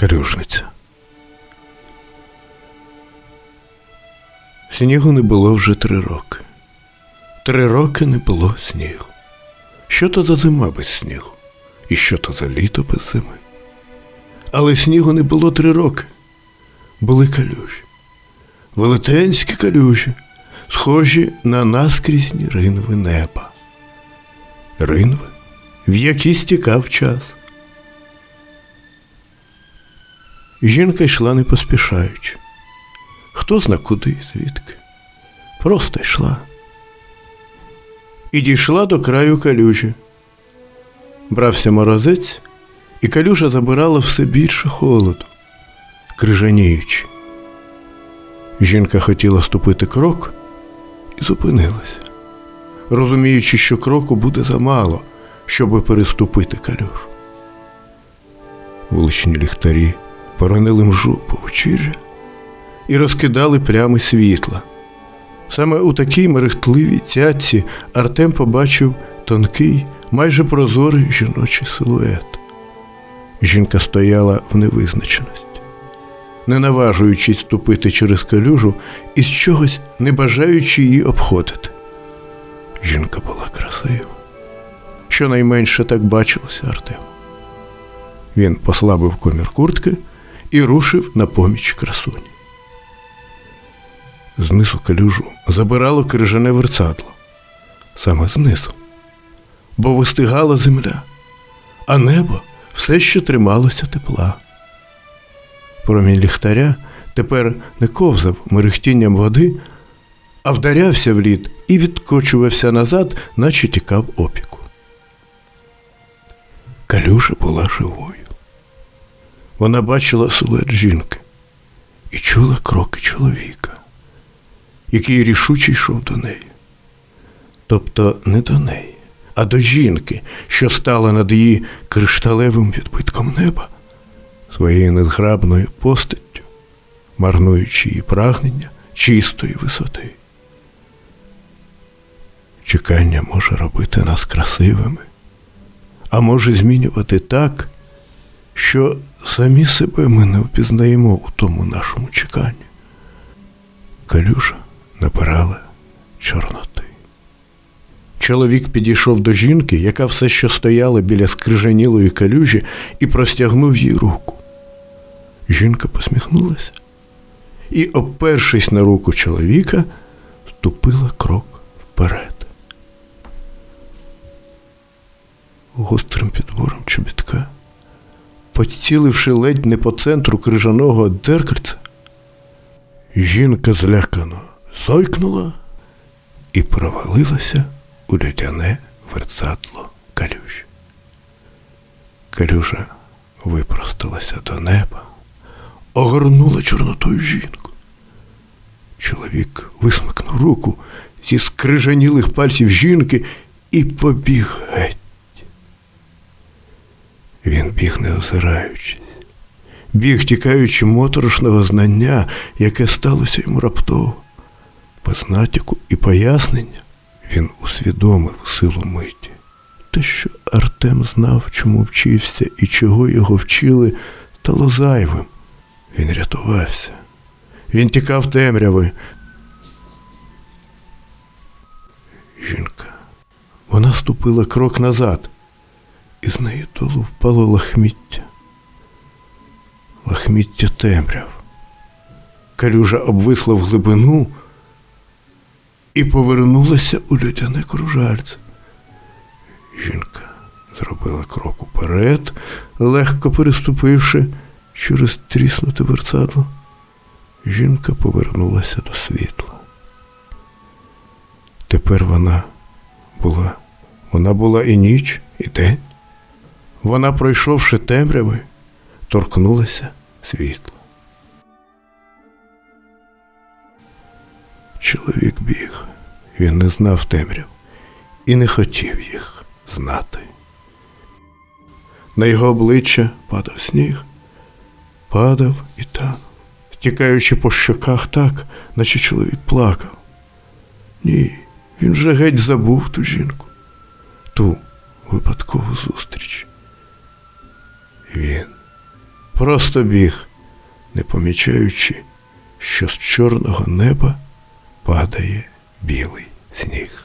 Калюжниця. Снігу не було вже три роки. Три роки не було снігу. Що то за зима без снігу? І що то за літо без зими? Але снігу не було три роки. Були калюжі. Велетенські калюжі, схожі на наскрізні ринви неба. Ринви, в які стікав час. Жінка йшла не поспішаючи. Хто зна куди і звідки. Просто йшла. І дійшла до краю калюжі. Брався морозець, і калюжа забирала все більше холоду, крижаніючи. Жінка хотіла ступити крок і зупинилася, розуміючи, що кроку буде замало, щоби переступити калюжу. Вуличні ліхтарі поронили мжу по вечір'я і розкидали плями світла. Саме у такій мерехтливій цятці Артем побачив тонкий, майже прозорий жіночий силует. Жінка стояла в невизначеності, не наважуючись ступити через калюжу і з чогось не бажаючи її обходити. Жінка була красива. Щонайменше так бачилося Артем. Він послабив комір куртки і рушив на поміч красуні. Знизу калюжу забирало крижане верцадло. Саме знизу. Бо вистигала земля, а небо все ще трималося тепла. Промінь ліхтаря тепер не ковзав мерехтінням води, а вдарявся в лід і відкочувався назад, наче тікав опіку. Калюжа була живою. Вона бачила силует жінки і чула кроки чоловіка, який рішуче йшов до неї. Тобто не до неї, а до жінки, що стала над її кришталевим відбитком неба, своєю незграбною постаттю, марнуючи її прагнення чистої висоти. Чекання може робити нас красивими, а може змінювати так, що самі себе ми не впізнаємо у тому нашому чеканні. Калюжа набирала чорноти. Чоловік підійшов до жінки, яка все ще стояла біля скрижанілої калюжі, і простягнув їй руку. Жінка посміхнулася і, опершись на руку чоловіка, ступила крок вперед. Гострим підбором чобітка, поціливши ледь не по центру крижаного деркальця, жінка злякано зойкнула і провалилася у людяне верцадло калюжі. Калюжа випросталася до неба, огорнула чорнотою жінку. Чоловік висмикнув руку зі скрижанілих пальців жінки і побіг геть. Біг не озираючись, біг тікаючи моторошного знання, яке сталося йому раптово. Без натяку і пояснення він усвідомив силу миті. Те, що Артем знав, чому вчився і чого його вчили, стало зайвим. Він рятувався. Він тікав темряви. Жінка. Вона ступила крок назад, і з неї долу впало лахміття. Лахміття темряв. Калюжа обвисла в глибину і повернулася у людяне кружальце. Жінка зробила крок уперед, легко переступивши через тріснуте верцадло. Жінка повернулася до світла. Тепер вона була, вона була і ніч, і день. Вона, пройшовши темряви, торкнулася світла. Чоловік біг, він не знав темряв і не хотів їх знати. На його обличчя падав сніг, падав і танув, стікаючи по щоках так, наче чоловік плакав. Ні, він вже геть забув ту жінку, ту випадкову зустріч. Він просто біг, не помічаючи, що з чорного неба падає білий сніг.